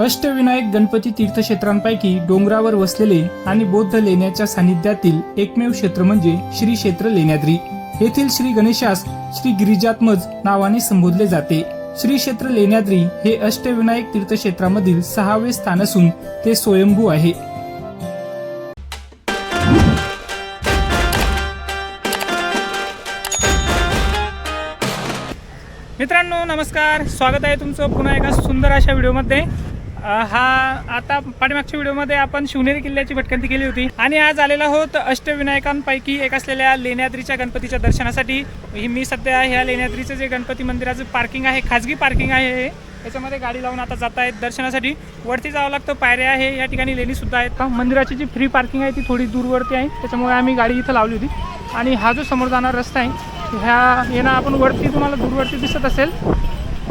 अष्टविनायक गणपती तीर्थक्षेत्रांपैकी डोंगरावर वसलेले आणि बौद्ध लेण्याच्या सानिध्यातील एकमेव क्षेत्र म्हणजे श्री क्षेत्र लेण्याद्री. येथील श्री गणेशास श्री गिरिजात्मज नावाने संबोधले जाते. श्री क्षेत्र लेण्याद्री हे अष्टविनायक तीर्थक्षेत्रामधील सहावे स्थान असून ते स्वयंभू आहे. मित्रांनो नमस्कार. स्वागत आहे तुमचं पुन्हा एका सुंदर अशा व्हिडिओमध्ये. हा आता पाठीमागच्या व्हिडिओमध्ये आपण शिवनेरी किल्ल्याची भटकंती केली होती. आणि आज आलेला आहोत अष्टविनायकांपैकी एक असलेल्या लेण्याद्रीच्या गणपतीच्या दर्शनासाठी. ही मी सध्या ह्या लेण्याद्रीचं जे गणपती मंदिराचं पार्किंग आहे खाजगी पार्किंग आहे हे याच्यामध्ये गाडी लावून आता जात आहेत दर्शनासाठी. वरती जावं लागतं पायऱ्या आहे या ठिकाणी लेणी सुद्धा आहेत. का मंदिराची जी फ्री पार्किंग आहे ती थोडी दूरवरती आहे. त्याच्यामुळे आम्ही गाडी इथं लावली होती. आणि हा जो समोर जाणारा रस्ता आहे ह्या येणं आपण वरती तुम्हाला दूरवरती दिसत असेल.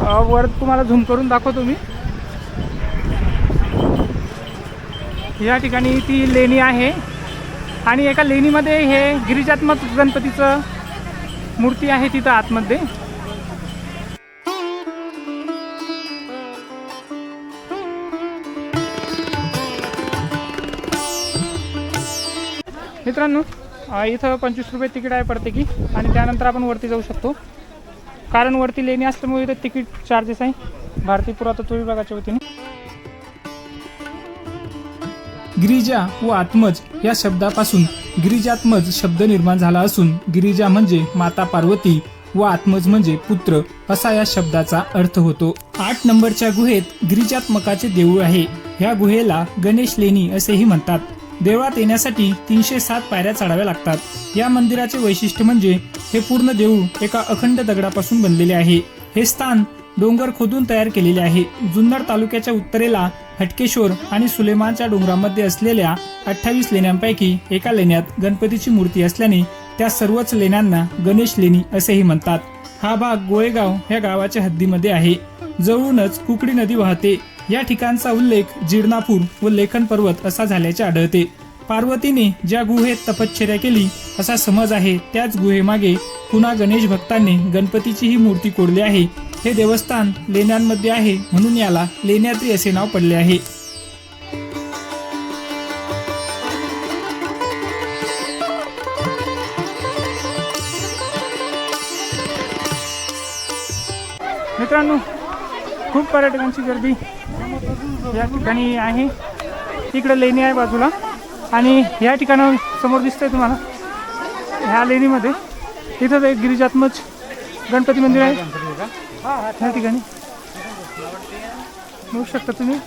वर तुम्हाला झूम करून दाखवतो मी. या ठिकाणी ती लेणी आहे. आणि एका लेणीमध्ये हे गिरिजात्मक गणपतीचं मूर्ती आहे तिथं आतमध्ये. मित्रांनो इथं पंचवीस रुपये तिकीट आहे प्रत्येकी. आणि त्यानंतर आपण वरती जाऊ शकतो. कारण वरती लेणी असल्यामुळे इथं तिकीट चार्जेस आहे. भारतीय पुरातत्व विभागाच्या वतीने. गिरिजा व आत्मज या शब्दापासून गिरिजात्मज शब्द निर्माण झाला असून गिरिजा म्हणजे माता पार्वती व आत्मज म्हणजे पुत्र असा या शब्दाचा अर्थ होतो. आठ नंबरच्या गुहेत गिरिजात्मकाचे देऊळ आहे. ह्या गुहेला गणेश लेणी असेही म्हणतात. देवळात येण्यासाठी तीनशे सात पायऱ्या चढाव्या लागतात. या मंदिराचे वैशिष्ट्य म्हणजे हे पूर्ण देऊळ एका अखंड दगडापासून बनलेले आहे. हे स्थान डोंगर खोदून तयार केलेले आहे. जुन्नर तालुक्याच्या उत्तरेला हटकेश्वर आणि सुलेमानच्या डोंगरामध्ये असलेल्या अठ्ठावीस लेण्यांपैकी एका लेण्यात गणपतीची मूर्ती असल्याने त्या सर्वच लेण्यांना गणेश लेणी असेही म्हणतात. हा भाग गोळेगाव ह्या गावाच्या हद्दीमध्ये आहे. जवळूनच कुकडी नदी वाहते. या ठिकाणचा उल्लेख जीर्णापूर व लेखन पर्वत असा झाल्याचे आढळते. पार्वतीने ज्या गुहेत तपश्चर्या केली असा समज आहे त्याच गुहेमागे पुन्हा गणेश भक्तांनी गणपतीची ही मूर्ती कोरली आहे. हे देवस्थान लेण्यांमध्ये आहे म्हणून याला लेण्याद्री असे नाव पडले आहे. मित्रांनो खूप पर्यटकांची गर्दी या ठिकाणी आहे. तिकडे लेणी आहे बाजूला. आणि या ठिकाणावर समोर दिसतंय तुम्हाला ह्या लेणीमध्ये इथं एक गिरिजात्मज गणपती मंदिर आहे. या ठिकाणी. बघू शकता तुम्ही.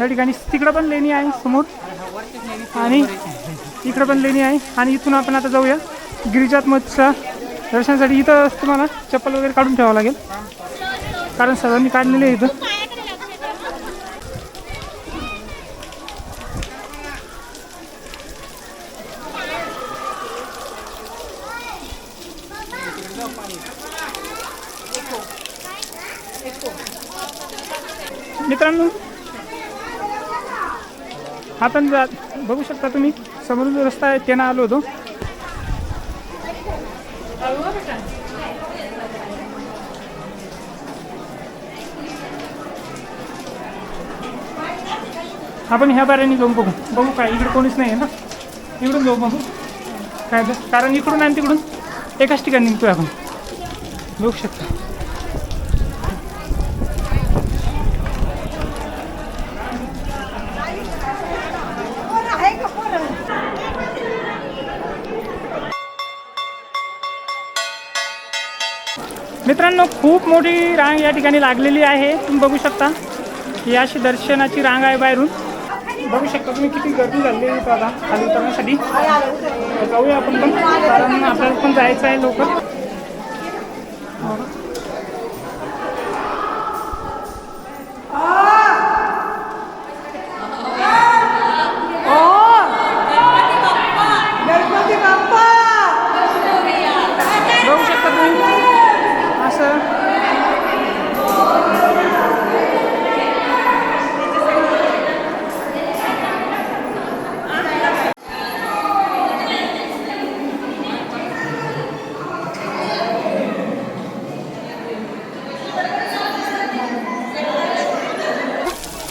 या ठिकाणी तिकडं पण लेणी आहे समोर. आणि इकडं पण लेणी आहे. आणि इथून आपण आता जाऊया. गिरिजात्मजच्या दर्शनासाठी इथं तुम्हाला चप्पल वगैरे काढून ठेवावं लागेल. कारण सगळ्यांनी काढलेले आहे इथं. मित्रांनो आपण जा बघू शकता तुम्ही समोरून जो रस्ता आहे त्यानं आलो होतो. आपण ह्या बाऱ्याने जाऊन बघू. बघू काय इकडे कोणीच नाही आहे ना? इकडून जाऊ बघू. काय कारण इकडून आणि तिकडून एकाच ठिकाणी निघतोय आपण. बघू शकता. मित्रांनो खूप मोठी रांग या ठिकाणी लागलेली आहे. तुम्ही बघू शकता. ही अशी दर्शनाची रांग आहे बाहेरून. बघू शकता तुम्ही किती गर्दी झालेली आहे आता खाली उतरण्यासाठी. जाऊया आपण पण. कारण आपल्याला पण जायचं आहे लवकर.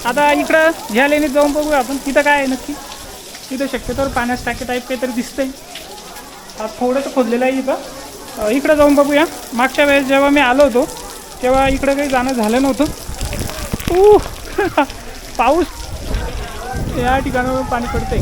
आता इकडं ह्या लेणीत जाऊन बघूया आपण तिथं काय आहे नक्की तिथं शक्यतोवर पाण्यास टाके टाईप काहीतरी दिसतंय आज थोडंसं खोदलेलं आहे इथं इकडं जाऊन बघूया मागच्या वेळेस जेव्हा मी आलो होतो तेव्हा इकडं काही जाणं झालं नव्हतं ऊ पाऊस या ठिकाणावर पाणी पडतंय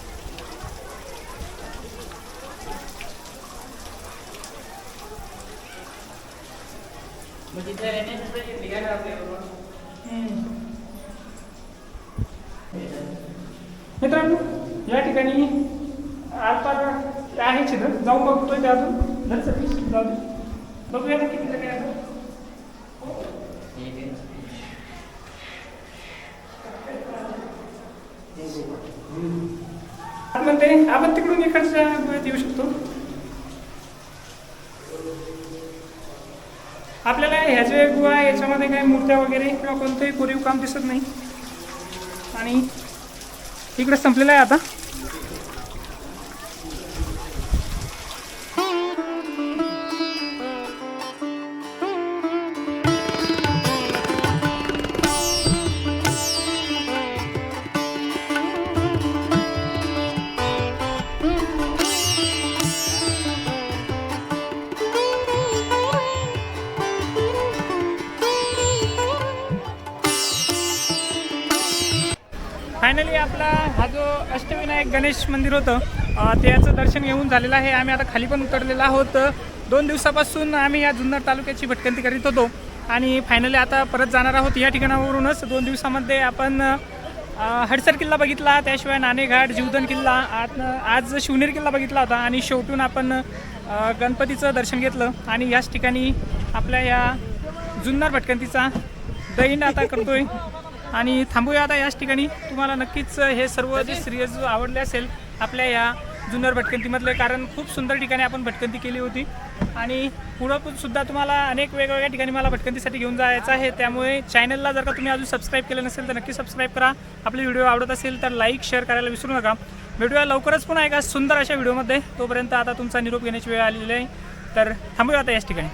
मित्रांनो या ठिकाणी आता आहे चित्र जाऊन बघतोय ते अजून. धर सतीश जाऊ दे. बघूया ना किती काय आता म्हणते आपण तिकडून इकडच्या गुहेत येऊ शकतो. आपल्याला ह्याचे गुहा आहे याच्यामध्ये काही मूर्त्या वगैरे किंवा कोणतंही कोरीव काम दिसत नाही. आणि इकडे संपलेलं आहे आता. फायनली आपला हा जो अष्टविनायक गणेश मंदिर होतं त्याचं दर्शन घेऊन झालेलं आहे. आम्ही आता खाली पण उतरलेलो आहोत. दोन दिवसापासून आम्ही या जुन्नर तालुक्याची भटकंती करीत होतो आणि फायनली आता परत जाणार आहोत या ठिकाणावरूनच. दोन दिवसामध्ये आपण हडसर किल्ला बघितला त्याशिवाय नाणेघाट जीवधन किल्ला आत आज शिवनेर किल्ला बघितला होता आणि शेवटून आपण गणपतीचं दर्शन घेतलं आणि याच ठिकाणी आपल्या या जुन्नर भटकंतीचा दैन आता करतोय. आणि थांबूया आता याच ठिकाणी. तुम्हाला नक्कीच हे सर्व जे सिरियस आवडले असेल आपल्या या जुन्नर भटकंतीमधलं कारण खूप सुंदर ठिकाणी आपण भटकंती केली होती. आणि पुढं सुद्धा तुम्हाला अनेक वेगवेगळ्या ठिकाणी मला भटकंतीसाठी घेऊन जायचं आहे. त्यामुळे चॅनलला जर का तुम्ही अजून सबस्क्राईब केलं नसेल तर नक्की सबस्क्राईब करा. आपले व्हिडिओ आवडत असेल तर लाईक शेअर करायला विसरू नका. भेटूया लवकरच पुन्हा एका सुंदर अशा व्हिडिओमध्ये तोपर्यंत आता तुमचा निरोप घेण्याची वेळ आलेली आहे. तर थांबूया आता याच ठिकाणी.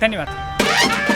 धन्यवाद.